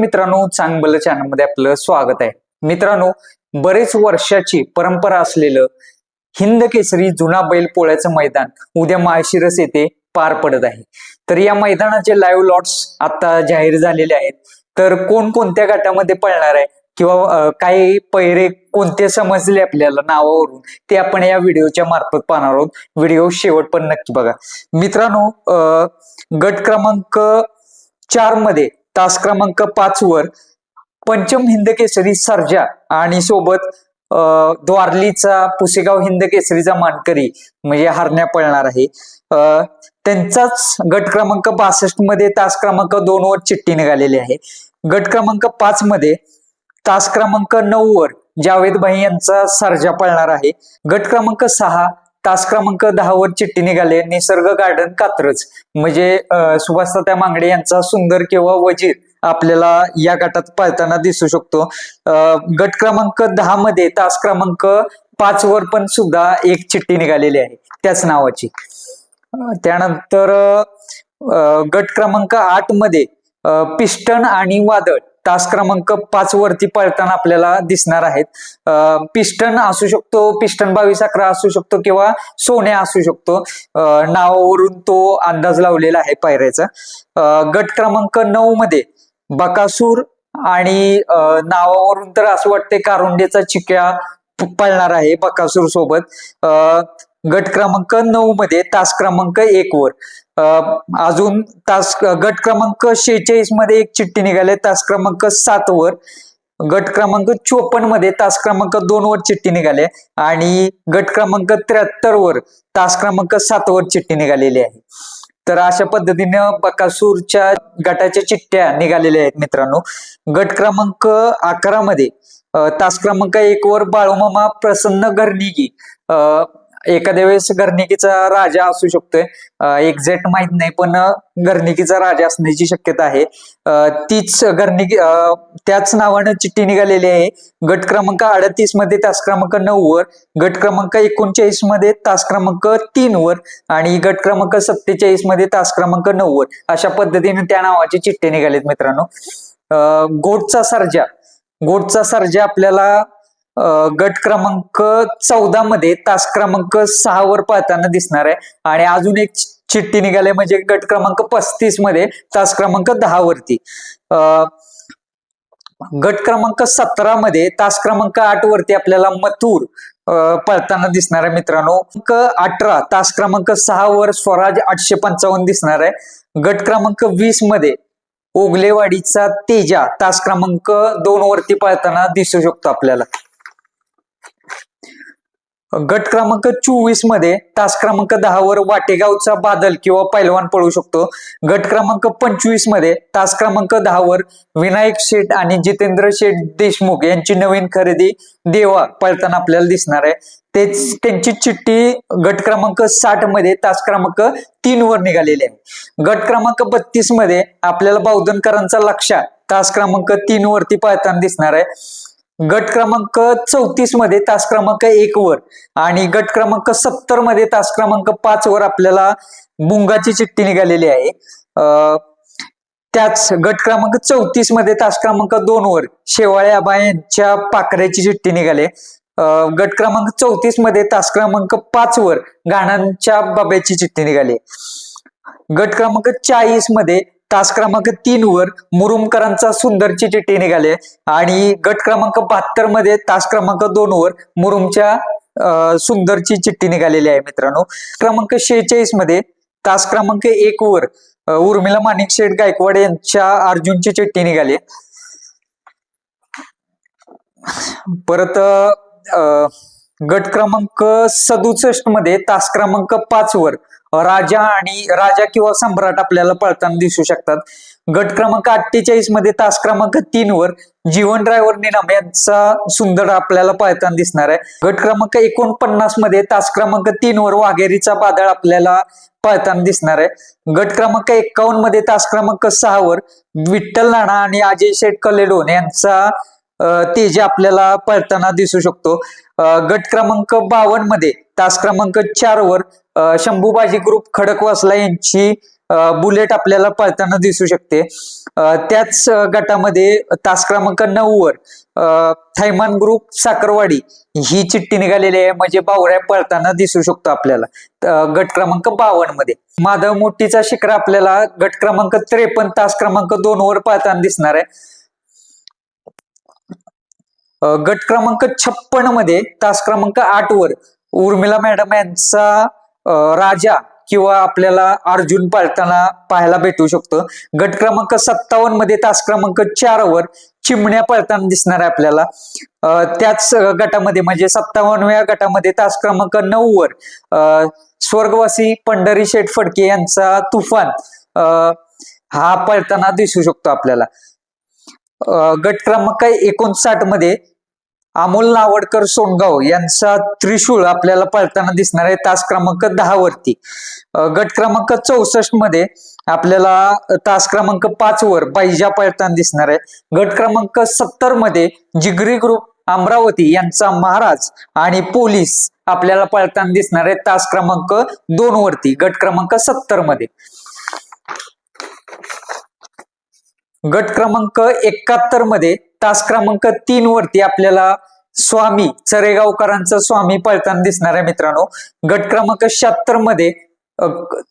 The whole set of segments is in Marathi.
मित्रांनो चांगलं चॅनलमध्ये आपलं स्वागत आहे. मित्रांनो बरेच वर्षाची परंपरा असलेलं हिंद केसरी जुना बैल पोळ्याचं मैदान उद्या माळशिरस येथे पार पडत आहे. तर या मैदानाचे लाईव्ह लॉट्स आता जाहीर झालेले आहेत. तर कोण कोणत्या गटामध्ये पळणार आहे? किंवा काही पैरे कोणते समजले आपल्याला नावावरून? ते आपण या व्हिडिओच्या मार्फत पाहणार आहोत. व्हिडिओ शेवट पण नक्की बघा. मित्रांनो गट क्रमांक चारमध्ये तास क्रमांक पाच वर पंचम हिंद केसरी सर्जा आणि सोबत द्वारलीचा पुसेगाव हिंद केसरीचा मानकरी म्हणजे हरण्या पळणार आहे. त्यांचाच गट क्रमांक बासष्टमध्ये तास क्रमांक दोन वर चिठ्ठी निघालेली आहे. गट क्रमांक पाच मध्ये तास क्रमांक नऊ वर जावेद भाई यांचा सर्जा पळणार आहे. गट क्रमांक सहा तास क्रमांक दहावर चिठ्ठी निघाले निसर्ग गार्डन कात्रज. म्हणजे अं, सुभाषतात्या मांगडे यांचा सुंदर किंवा वजीर आपल्याला या गटात पाळताना दिसू शकतो. गट क्रमांक दहा मध्ये तास क्रमांक पाच वर पण सुद्धा एक चिठ्ठी निघालेली आहे. त्याच नावाची. त्यानंतर गट क्रमांक आठमध्ये पिस्टन आणि वादळ. तास क्रमांक पाच वरती पळताना आपल्याला दिसणार आहेत. पिस्टन असू शकतो पिस्टन बावीस अकरा असू शकतो किंवा सोन्या असू शकतो. नावावरून तो अंदाज लावलेला आहे पायऱ्याचा. गट क्रमांक नऊ मध्ये बकासूर आणि नावावरून तर असं वाटतंय कारुंडेचा चिक्या पळणार आहे बकासूर सोबत. गट क्रमांक नऊ मध्ये तास क्रमांक एक वर. अजून तास गट क्रमांक शेहेचाळीसमध्ये एक चिठ्ठी निघाली. तास क्रमांक सात वर. गट क्रमांक चोपन्नमध्ये तास क्रमांक दोन वर चिठ्ठी निघाली. आणि गट क्रमांक त्र्याहत्तर वर तास क्रमांक सात वर चिठ्ठी निघालेली आहे. तर अशा पद्धतीनं बकासूरच्या गटाच्या चिठ्ठ्या निघालेल्या आहेत मित्रांनो. गट क्रमांक अकरा मध्ये तास क्रमांक एक वर बाळूमामा प्रसन्न घरनिगी एखाद्या वेळेस घरणिकीचा राजा असू शकतोय. एक्झॅक्ट माहीत नाही पण घरणिकीचा राजा असण्याची शक्यता आहे. तीच गर्निकी त्याच नावानं चिठ्ठी निघालेली आहे. गट क्रमांक अडतीसमध्ये तास क्रमांक नऊ वर गट क्रमांक एकोणचाळीसमध्ये तास क्रमांक तीन वर आणि गट क्रमांक सत्तेचाळीसमध्ये तास क्रमांक नऊ वर अशा पद्धतीने त्या नावाचे चिठ्ठे निघालेत मित्रांनो. गोटचा सर्जा. गोटचा सर्जा आपल्याला गट क्रमांक चौदा मध्ये तास क्रमांक सहा वर पाहताना दिसणार आहे. आणि अजून एक चिठ्ठी निघाली म्हणजे गट क्रमांक पस्तीसमध्ये तास क्रमांक दहा वरती. अं, गट क्रमांक सतरा मध्ये तास क्रमांक आठ वरती आपल्याला मथुर पळताना दिसणार आहे मित्रांनो. क्रमांक अठरा तास क्रमांक सहा वर स्वराज आठशे पंचावन्न दिसणार आहे. गट क्रमांक वीसमध्ये ओगलेवाडीचा तेजा तास क्रमांक दोन वरती पळताना दिसू शकतो आपल्याला. गट क्रमांक चोवीसमध्ये तास क्रमांक दहावर वाटेगावचा बादल किंवा पैलवान पळू शकतो. गट क्रमांक पंचवीसमध्ये तास क्रमांक दहावर विनायक शेठ आणि जितेंद्र शेठ देशमुख यांची नवीन खरेदी देवा पळताना आपल्याला दिसणार आहे. तेच त्यांची चिठ्ठी गट क्रमांक साठमध्ये तास क्रमांक तीन वर निघालेली आहे. गट क्रमांक बत्तीसमध्ये आपल्याला बावधनकरांचा लक्षा तास क्रमांक तीन वरती पळताना दिसणार आहे. गट क्रमांक चौतीसमध्ये तास क्रमांक एक वर आणि गट क्रमांक सत्तरमध्ये तास क्रमांक पाच वर आपल्याला मुंगाची चिठ्ठी निघालेली आहे. त्याच गट क्रमांक चौतीसमध्ये तास क्रमांक दोन वर शेवाळे आबा यांच्या पाकऱ्याची चिठ्ठी निघाली. गट क्रमांक चौतीसमध्ये तास क्रमांक पाच वर गाणांच्या बाब्याची चिठ्ठी निघाली. गट क्रमांक चाळीसमध्ये तास क्रमांक तीन वर मुरुमकरांचा सुंदरची चिठ्ठी निघाली. आणि गट क्रमांक बहात्तरमध्ये तास क्रमांक दोन वर मुरुमच्या सुंदरची चिठ्ठी निघालेली आहे मित्रांनो. क्रमांक शेहेचाळीसमध्ये तास क्रमांक एक वर उर्मिला माणिक शेठ गायकवाड यांच्या अर्जुनची चिठ्ठी निघाली. परत अं, गट क्रमांक सदुसष्टमध्ये तास क्रमांक पाच वर राजा आणि राजा किंवा सम्राट आपल्याला पळताना दिसू शकतात. गट क्रमांक अठ्ठेचाळीसमध्ये तास क्रमांक तीन वर जीवन ड्रायव्हर निनाम यांचा सुंदर आपल्याला पळताना दिसणार आहे. गट क्रमांक एकोणपन्नासमध्ये तास क्रमांक तीन वर वाघेरीचा बादळ आपल्याला पळताना दिसणार आहे. गट क्रमांक एक्कावन्नमध्ये तास क्रमांक सहा वर विठ्ठल नाणा आणि अजय शेठ कलेडोन यांचा तेज आपल्याला पळताना दिसू शकतो. गट क्रमांक बावन्नमध्ये तास क्रमांक चार वर शंभूबाजी ग्रुप खडकवासला यांची बुलेट आपल्याला पळताना दिसू शकते. त्याच गटामध्ये तास क्रमांक नऊ वर थैमान ग्रुप साखरवाडी ही चिठ्ठी निघालेली आहे. म्हणजे बावऱ्या पळताना दिसू शकतो आपल्याला. गट क्रमांक बावन्नमध्ये. माधव मोठीचा शिखर आपल्याला गट क्रमांक त्रेपन्न तास क्रमांक दोन वर पळताना दिसणार आहे. गट क्रमांक छप्पनमध्ये तास क्रमांक आठ वर उर्मिला मॅडम यांचा राजा किंवा आपल्याला अर्जुन पाळताना पाहायला भेटू शकतो. गट क्रमांक सत्तावन्नमध्ये तास क्रमांक चार वर चिमण्या पळताना दिसणार आहे आपल्याला त्याच गटामध्ये म्हणजे सत्तावन्नव्या गटामध्ये तास क्रमांक नऊ वर स्वर्गवासी पंढरी शेठ फडके यांचा तुफान हा पळताना दिसू शकतो आपल्याला. गट क्रमांक एकोणसाठमध्ये अमोल नावडकर सोनगाव यांचा त्रिशूळ आपल्याला पळताना दिसणार आहे. तास क्रमांक दहा वरती. गट क्रमांक चौसष्टमध्ये आपल्याला तास क्रमांक पाच वर बैजा पळताना दिसणार आहे. गट क्रमांक सत्तरमध्ये जिगरी ग्रुप अमरावती यांचा महाराज आणि पोलीस आपल्याला पळताना दिसणार आहे. तास क्रमांक दोन वरती गट क्रमांक सत्तरमध्ये. गट क्रमांक एकाहत्तरमध्ये तास क्रमांक तीन वरती आपल्याला स्वामी चरेगावकरांचा स्वामी पळताना दिसणार आहे मित्रांनो. गट क्रमांक शहात्तरमध्ये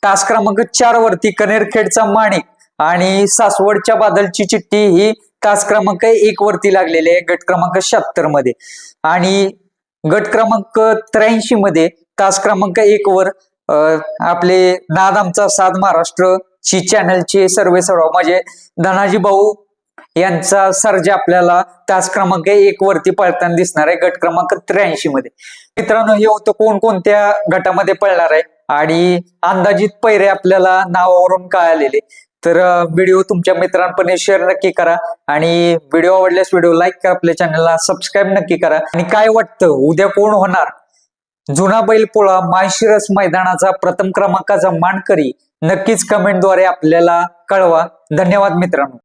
तास क्रमांक चार वरती कनेरखेडचा माणिक आणि सासवडच्या बादलची चिठ्ठी ही तास क्रमांक एक वरती लागलेली आहे गट क्रमांक शहात्तरमध्ये. आणि गट क्रमांक त्र्याऐंशी मध्ये तास क्रमांक एक वर अ, आपले नाद आमचा साध महाराष्ट्र ची चॅनलचे सर्वे सर्व म्हणजे धनाजी भाऊ यांचा सर्ज आपल्याला तास क्रमांक एक वरती पळताना दिसणार आहे. गट क्रमांक त्र्याऐंशी मध्ये. मित्रांनो हे होतं कोण कोणत्या गटामध्ये पळणार आहे? आणि अंदाजित पैरे आपल्याला नावावरून कळालेले. तर व्हिडिओ तुमच्या मित्रांपर्यंत शेअर नक्की करा. आणि व्हिडिओ आवडल्यास व्हिडिओ लाईक करा. आपल्या चॅनलला सबस्क्राईब नक्की करा. आणि काय वाटतं? उद्या कोण होणार? जुना बैलपोळा माळशिरस मैदानाचा प्रथम क्रमांकाचा मानकरी नक्कीच कमेंटद्वारे आपल्याला कळवा. धन्यवाद मित्रांनो.